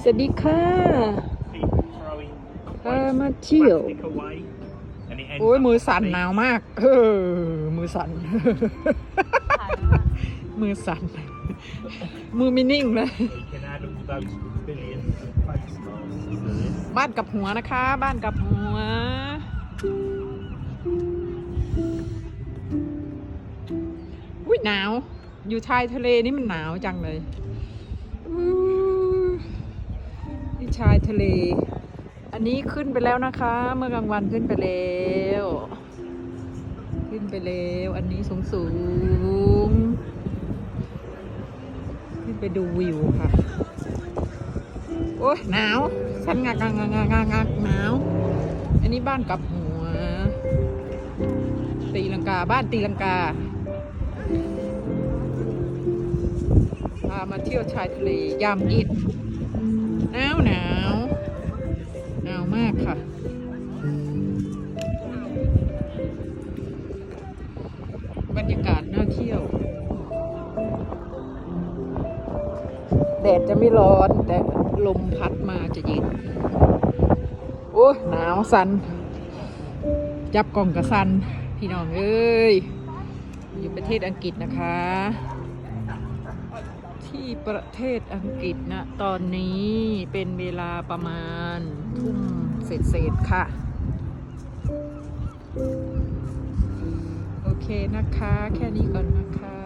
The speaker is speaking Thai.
สวัสดีค่ะ people throwing พามาเที่ยว plastic away, and it ends โอ้ย up มือ with สั่น big- หนาวมาก เออ มือสั่น มือสั่น มือไม่นิ่งเลย You can add all those billions of face masks to this. บ้านกับหัวนะคะ บ้านกับหัวอุ้ยหนาว อยู่ชายทะเลนี่มันหนาวจังเลยอู้นี่ ชายทะเล อันนี้ขึ้นไปแล้วนะคะ เมื่อกลางวันขึ้นไปแล้ว ขึ้นไปแล้ว อันนี้สูงสูง ขึ้นไปดูวิวค่ะ โอ้ยหนาวสันงักงักงักงักงักงักหนาว อันนี้บ้านกับหัว ตีลังกาบ้านตีลังกาพามาเที่ยวชายทะเลยามเย็น หนาวหนาวหนาวมากค่ะ บรรยากาศน่าเที่ยว แดดจะไม่ร้อนแต่ลมพัดมาจะเย็น โอ้หนาวสัน จับกล่องกระสัน พี่น้องเอ้ย อยู่ประเทศอังกฤษนะคะ ที่ประเทศอังกฤษนะ ตอนนี้เป็นเวลาประมาณทุ่มเศษๆค่ะ โอเคนะคะ แค่นี้ก่อนนะคะ